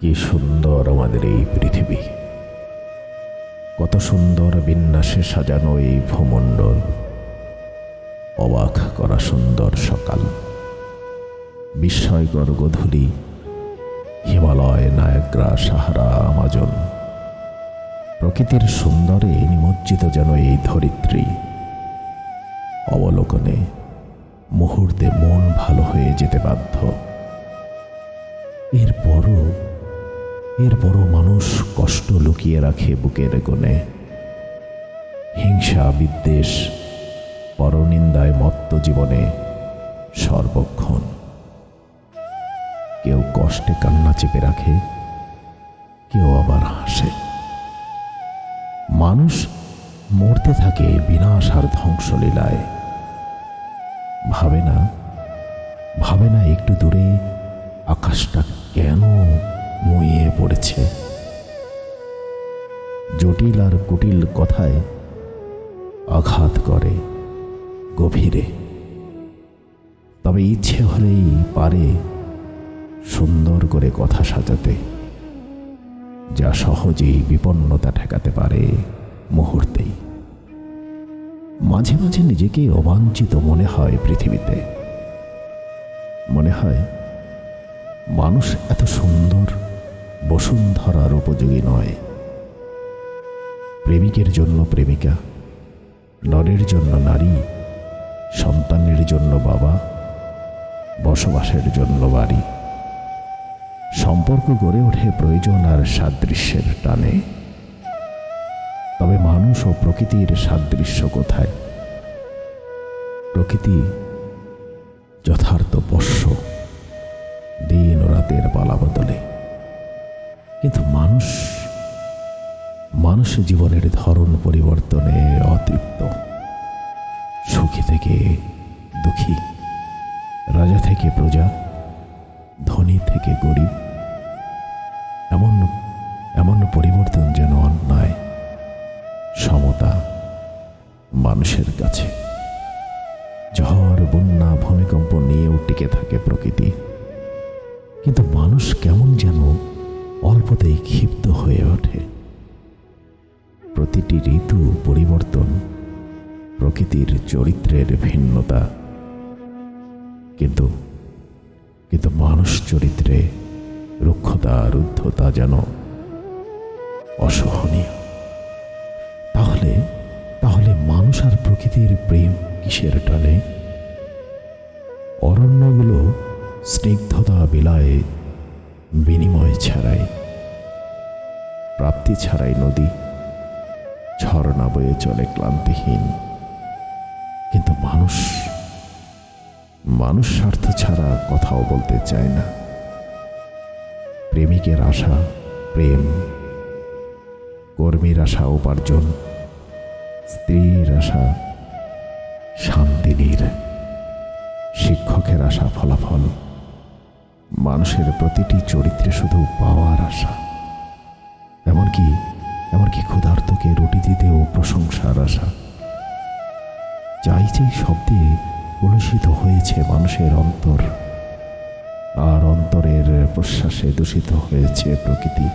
কি সুন্দর আমাদের এই পৃথিবী। কত সুন্দর বিন্যাসে সাজানো এই ভূমণ্ডল। অবাক করা সুন্দর সকাল। বিস্ময়কর গধূলি, হিমালয়, নায়গ্রা, সাহারা, আমাজন। প্রকৃতির সুন্দরে নিমজ্জিত যেন এই ধরিত্রী। অবলোকনে মুহূর্তে মন ভালো হয়ে যেতে বাধ্য। এরপরও এরপরও মানুষ কষ্ট লুকিয়ে রাখে বুকের কোণে। হিংসা, বিদ্বেষ, পরনিন্দায় মত্ত জীবনে সর্বক্ষণ। কেউ কষ্টে কান্না চেপে রাখে, কেউ আবার হাসে। মানুষ মরতে থাকে বিনাশ আর ধ্বংসলীলায়। ভাবে না ভাবে না একটু দূরে আকাশটা কেন মুইয়ে পড়েছে। জটিল আর কুটিল কথায় আঘাত করে গভীরে। তবে ইচ্ছে হলেই পারে সুন্দর করে কথা সাজাতে, যা সহজেই বিপন্নতা ঠেকাতে পারে মুহূর্তেই। মাঝে মাঝে নিজেকে অবাঞ্ছিত মনে হয় পৃথিবীতে। মনে হয় মানুষ এত সুন্দর বসুন্ধরার উপযোগী নয়। প্রেমিকের জন্য প্রেমিকা নরের জন্য নারী, সন্তানের জন্য বাবা, বসবাসের জন্য বাড়ি। সম্পর্ক গড়ে ওঠে প্রয়োজন আর সাদৃশ্যের টানে। তবে মানুষ ও প্রকৃতির সাদৃশ্য কোথায়? প্রকৃতি যথার্থ বর্ষ, দিন ও রাতের পালা বদলে। কিন্তু মানুষ মানুষ জীবনের ধরন পরিবর্তনে অতৃপ্ত। সুখী থেকে দুঃখী, রাজা থেকে প্রজা, ধনী থেকে গরিব। এমন এমন পরিবর্তন যেন অন্যায়, সমতা মানুষের কাছে। ঝড়, বন্যা, ভূমিকম্প নিয়েও টিকে থাকে প্রকৃতি। কিন্তু মানুষ কেমন যেন অল্পতেই ক্ষিপ্ত হয়ে ওঠে। প্রতিটি ঋতু পরিবর্তন, প্রকৃতির চরিত্রের ভিন্নতা। কিন্তু কিন্তু মানুষ চরিত্রে রুক্ষতা, রুদ্ধতা যেন অসহনীয়। তাহলে তাহলে মানুষ আর প্রকৃতির প্রেম কিসের টানে? অরণ্যগুলো স্নিগ্ধতা বিলায়ে বিনিময় ছাড়াই। প্রাপ্তি ছাড়াই নদী। ঝর্ণা বয়ে চলে ক্লান্তিহীন। কিন্তু মানুষ মানুষ স্বার্থ ছাড়া কথাও বলতে চায় না। প্রেমিকের আশা, প্রেম, কর্মীর আশা, উপার্জন, স্ত্রীর আশা শান্তিনীর শিক্ষকের আশা, ফলাফল, মানুষের প্রতিটি চরিত্রে শুধু পাওয়ার আশা। এমনকি এমনকি ক্ষুধার্তকে রুটি দিতেও প্রশংসার আশা। চাই চাই শব্দে কলুষিত হয়েছে মানুষের অন্তর, আর অন্তরের প্রশ্বাসে দূষিত হয়েছে প্রকৃতি।